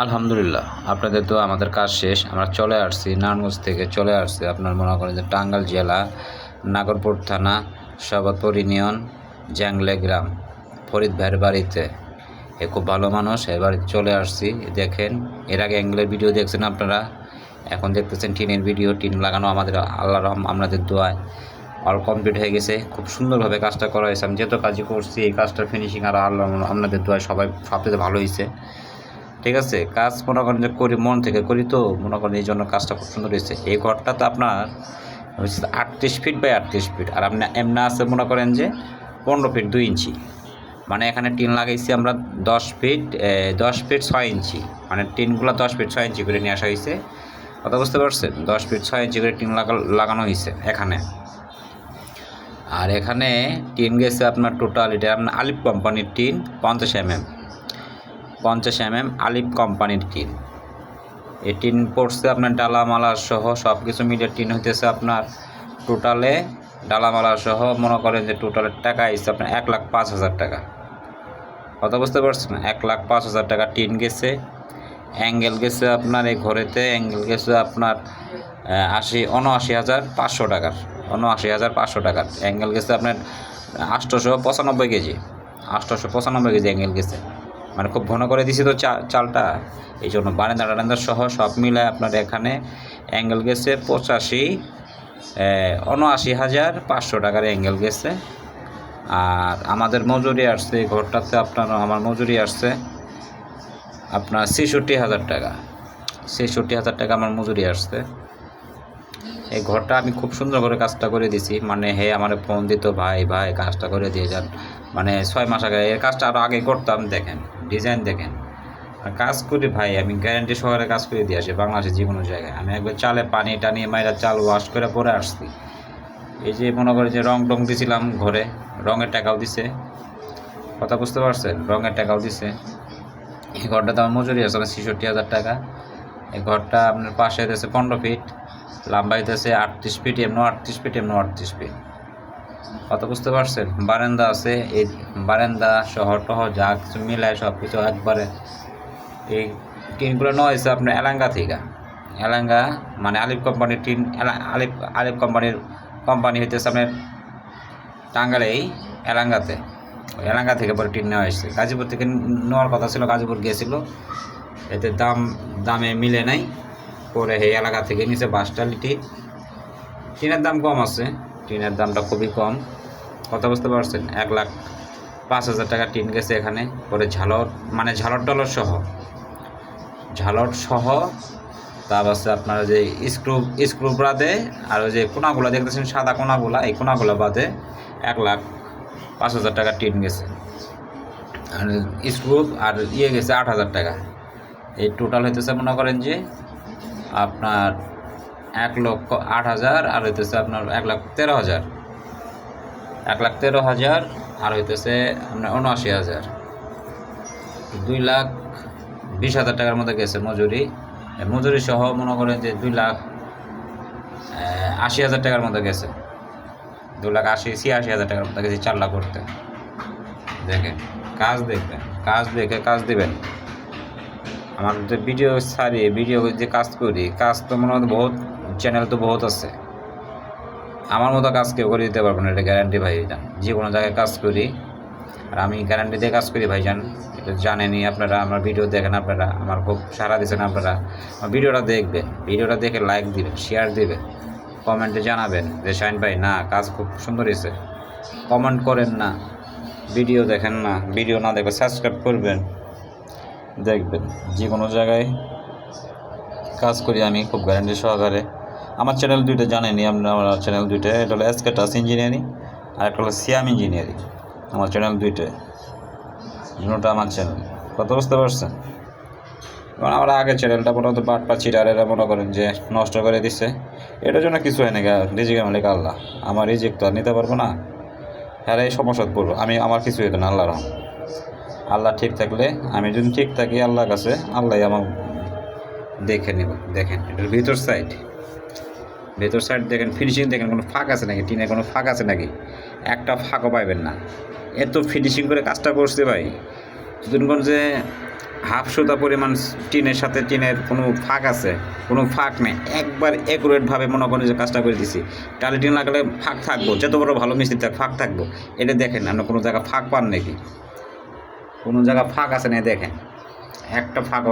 আলহামদুলিল্লাহ, আপনাদের তো আমাদের কাজ শেষ। আমরা চলে আসছি নারায়ণগঞ্জ থেকে, চলে আসছি আপনার মনে করেন যে টাঙ্গাইল জেলা, নাগরপুর থানা সবাদপুর ইউনিয়ন, জ্যাংলে গ্রাম, ফরিদ ভাইয়ের বাড়িতে। এ খুব ভালো মানুষ বাড়িতে চলে আসছি, দেখেন। এর আগে অ্যাঙ্গেলের ভিডিও দেখছেন আপনারা? এখন দেখতেছেন টিনের ভিডিও, টিন লাগানো আমাদের আল্লাহ রহম আপনাদের দোয়ায়। অল কমপ্লিট হয়ে গেছে। খুব সুন্দরভাবে কাজটা করা হয়েছে। আমি যেহেতু কাজই করছি, এই কাজটার ফিনিশিং আর আল্লাহ আপনাদের দোয়ায় সবাই সবথেকে ভালো হয়েছে। ঠিক আছে? কাজ মনে করেন যে করি, মন থেকে করি তো, মনে করেন এই জন্য কাজটা খুব সুন্দর হয়েছে। এই ঘরটা তো আপনার আটত্রিশ ফিট বাই আটত্রিশ ফিট আর আপনি এমনি আছে মনে করেন যে পনেরো ফিট দুই ইঞ্চি। মানে এখানে টিন লাগাইছি আমরা দশ ফিট দশ ফিট ছয় ইঞ্চি। মানে টিনগুলো দশ ফিট ছয় ইঞ্চি করে নিয়ে আসা হয়েছে। কথা বুঝতে পারছেন? দশ ফিট ছয় ইঞ্চি করে টিন লাগা, লাগানো হয়েছে এখানে। আর এখানে টিন গেছে আপনার টোটাল এটা আপনার আলিফ কোম্পানির টিন, পঞ্চাশ এমএম। পঞ্চাশ এম এম আলিফ কোম্পানির টিন এই টিন পড়ছে আপনার ডালামালা সহ সব কিছু মিলিয়ে টিন হইতেছে আপনার টোটালে ডালামালা সহ মনে করেন যে টোটালের টাকা এসছে আপনার এক লাখ পাঁচ হাজার টাকা। কথা বুঝতে পারছেন? এক লাখ পাঁচ হাজার টাকা টিন গেছে অ্যাঙ্গেল গেছে আপনার এই ঘরেতে অ্যাঙ্গেল গেছে আপনার আশি উনআশি হাজার পাঁচশো টাকার উনআশি হাজার পাঁচশো টাকার। অ্যাঙ্গেল গেছে আপনার আটশোশো পঁচানব্বই কেজি, আটশোশো পঁচানব্বই কেজি অ্যাঙ্গেল গেছে। মানে খুব ঘন করে দিছি তো চা, চালটা। এই জন্য বারান্দা টারান্দা সহ সব মিলে আপনার এখানে অ্যাঙ্গেল গেছে পঁচাশি উনআশি হাজার পাঁচশো টাকার অ্যাঙ্গেল গেছে। আর আমাদের মজুরি আসছে, এই ঘরটাতে আপনার আমার মজুরি আসছে আপনার ছেষট্টি হাজার টাকা। ছেষট্টি হাজার টাকা আমার মজুরি আসছে। এই ঘরটা আমি খুব সুন্দর করে কাজটা করে দিছি। মানে হে, আমার ফোন দিত, ভাই ভাই, কাজটা করে দিয়ে যান। মানে ছয় মাস আগে এই কাজটা আরও আগে করতাম, দেখেন। ডিজাইন দেখেন। আর কাজ করি ভাই, আমি গ্যারান্টি সহকারে কাজ করে দিয়ে আসি বাংলাদেশের যে কোনো জায়গায়। আমি একবার চালে পানি টানি মাইরা চাল ওয়াশ করে পরে আসছি। এই যে মনে করি যে রং টং দিছিলাম ঘরে, রঙের টাকাও দিছে। কথা বুঝতে পারছেন? রঙের টাকাও দিছে। এই ঘরটা তো আমার মজুরি আছে ছেষট্টি হাজার টাকা। এই ঘরটা আপনার পাশে হইতেছে পনেরো ফিট লম্বা হইতেছে আটত্রিশ ফিট এমন আটত্রিশ ফিট এমন আটত্রিশ ফিট কত বুঝতে পারছেন? বারান্দা আছে, এই বারান্দা, শহর টহ যা কিছু মিলায় সব কিছু একবারে এই টিনগুলো নেওয়া হয়েছে আপনার এলাঙ্গা থেকে। এলাঙ্গা মানে আলিফ কোম্পানির টিন, এলা- আলিফ কোম্পানির কোম্পানি হইতেছে আপনার টাঙ্গালেই এলাঙ্গাতে। এলাঙ্গা থেকে পরে টিন নেওয়া হয়েছে। গাজীপুর থেকে নেওয়ার কথা ছিল, গাজীপুর গিয়েছিল। এতে দাম, দামে মিলে নাই। পরে এই এলাকা থেকে নিচে বাসটা লিটি টিনের দাম কম আছে। টিনের দামটা খুবই কম। কথা বুঝতে পারছেন? এক লাখ পাঁচ হাজার টাকা টিন গেছে এখানে পরে ঝালর মানে ঝালর টলর সহ। ঝালর সহ, তার আছে আপনার যে স্ক্রু স্ক্রু বাদে আর ওই যে কোনাগুলো দেখতেছেন, সাদা কোনাগুলা, এই কোনাগুলো বাদে এক লাখ পাঁচ হাজার টাকা টিন গেছে। আর স্ক্রু আর ইয়ে গেছে আট হাজার টাকা। এই টোটাল হইতেছে মনে করেন যে আপনার এক লক্ষ আট হাজার, আর হইতেছে আপনার এক লাখ তেরো হাজার। এক লাখ তেরো হাজার, আর হইতেছে আপনার উনআশি হাজার। দুই লাখ বিশ হাজার টাকার মধ্যে গেছে মজুরি। মজুরি সহ মনে করেন যে দুই লাখ আশি হাজার টাকার মধ্যে গেছে। দু লাখ আশি, ছিয়াশি হাজার টাকার মধ্যে গেছে চার লাখ করতে। দেখেন, কাজ দেখবেন, কাজ দেখে কাজ দিবেন। আমার যে ভিডিও ছাড়ি ভিডিও যে কাজ করি, কাজ তো মনে হয় বহুত চ্যানেল তো বহুত আছে। আমার মতো কাজ কেউ করে দিতে পারব না, এটা গ্যারান্টি ভাইজান। যে কোনো জায়গায় কাজ করি, আর আমি গ্যারান্টি দিয়ে কাজ করি ভাইজান। এটা জানেনি আপনারা, আমার ভিডিও দেখেন আপনারা, আমার খুব সারা দিয়েছেন আপনারা। আমার ভিডিওটা দেখবেন, ভিডিওটা দেখে লাইক দিবেন শেয়ার দিবেন কমেন্টে জানাবেন যে শাইন ভাই, না, কাজ খুব সুন্দর হয়েছে। কমেন্ট করেন না ভিডিও দেখেন না ভিডিও না দেখবে সাবস্ক্রাইব করবেন, দেখবেন। যে কোনো জায়গায় কাজ করি আমি খুব গ্যারান্টি সহকারে। আমার চ্যানেল দুইটা জানেনি আপনার আমার চ্যানেল দুইটা। এটা হলো এসকে টাস ইঞ্জিনিয়ারিং আর একটা হলো সিয়াম ইঞ্জিনিয়ারিং আমার চ্যানেল দুইটা। দুটোটা আমার চ্যানেল কত বুঝতে পারছেন? কারণ আমার আগের চ্যানেলটা মোটামুটি বাট পাচ্ছি আর এরা মনে করেন যে নষ্ট করে দিচ্ছে এটার জন্য কিছু হয় না রিজিকে মালিক আল্লাহ। আমার রিজিক তো আর নিতে পারব না। হ্যাঁ এই সমস্যা পড়ব। আমি, আমার কিছু হইতো না আল্লাহ রহম আল্লাহ ঠিক থাকলে, আমি যদি ঠিক থাকি আল্লাহর কাছে আল্লাহ আমার দেখে নেব, দেখেন, এটার ভিতর সাইড ভেতর সাইড দেখেন ফিনিশিং দেখেন, কোনো ফাঁক আছে নাকি? টিনে কোনো ফাঁক আছে নাকি? একটা ফাঁকও পাইবেন না। এত ফিনিশিং করে কাজটা করছে ভাই। যে হাফ সুতা পরিমাণ টিনের সাথে টিনের কোনো ফাঁক আছে, কোনো ফাঁক নেই, একবার অ্যাকুরেটভাবে মনে করেন যে কাজটা করে দিছি। টালি টিন লাগালে ফাঁক থাকব, যত বড় ভালো মিস্ত্রি থাক, ফাঁক থাকব। এটা দেখেন, আপনি কোনো জায়গা ফাঁক পান নাকি? কোনো জায়গা ফাঁক আছে না দেখেন, একটা ফাঁক